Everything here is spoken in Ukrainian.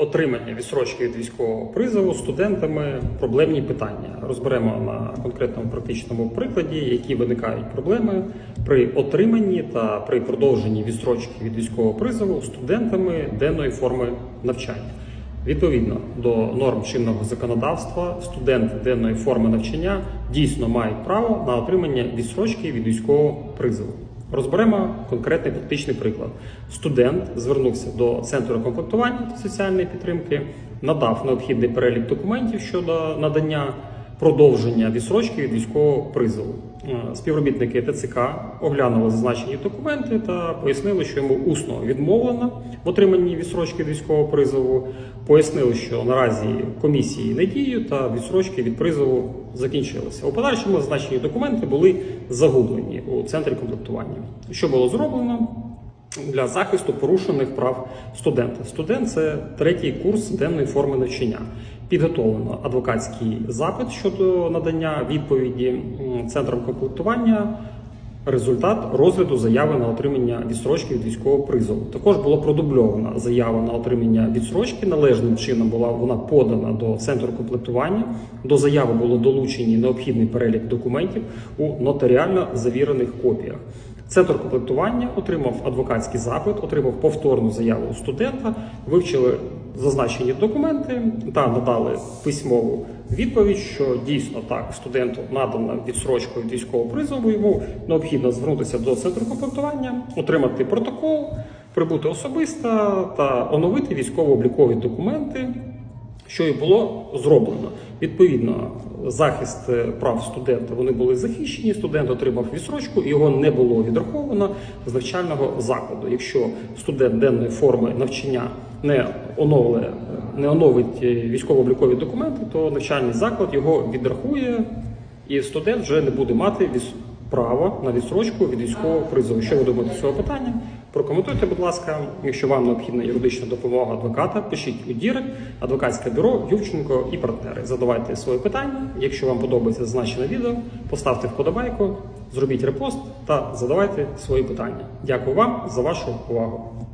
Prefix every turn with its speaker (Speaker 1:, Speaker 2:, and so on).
Speaker 1: отримання відсрочки від військового призову студентами проблемні питання. Розберемо на конкретному практичному прикладі, які виникають проблеми при отриманні та при продовженні відсрочки від військового призову студентами денної форми навчання. Відповідно до норм чинного законодавства, студенти денної форми навчання дійсно мають право на отримання відсрочки від військового призову. Розберемо конкретний практичний приклад. Студент звернувся до центру комплектування та соціальної підтримки, надав необхідний перелік документів щодо надання продовження відсрочки від військового призову. Е, Співробітники ТЦК оглянули зазначені документи та пояснили, що йому усно відмовлено в отриманні відсрочки від військового призову. Пояснили, що наразі комісії не діють та відсрочки від призову закінчилися. У подальшому зазначені документи були загублені у центрі комплектування. Що було зроблено? Для захисту порушених прав студента. Студент це третій курс денної форми навчання. Підготовлено адвокатський запит щодо надання відповіді центром комплектування. Результат розгляду заяви на отримання відсрочки від військового призову. Також було продубльована заява на отримання відсрочки. Належним чином була вона подана до центру комплектування. До заяви було долучені необхідний перелік документів у нотаріально завірених копіях. Центр комплектування отримав адвокатський запит, отримав повторну заяву у студента, вивчили зазначені документи та надали письмову відповідь, що дійсно так студенту надана відсрочка від військового призову. Йому необхідно звернутися до центру комплектування, отримати протокол, прибути особисто та оновити військово-облікові документи що і було зроблено. Відповідно, захист е, прав студента вони були захищені. Студент отримав відсрочку, його не було відраховано з навчального закладу. Якщо студент денної форми навчання не оновлює, не оновить е, військово-облікові документи, то навчальний заклад його відрахує, і студент вже не буде мати право на відсрочку від військового призову. Що ви думаєте з цього питання? Прокоментуйте, будь ласка. Якщо вам необхідна юридична допомога адвоката, пишіть у Дірек, адвокатське бюро Ювченко і партнери. Задавайте свої питання. Якщо вам подобається зазначене відео, поставте вподобайку, зробіть репост та задавайте свої питання. Дякую вам за вашу увагу.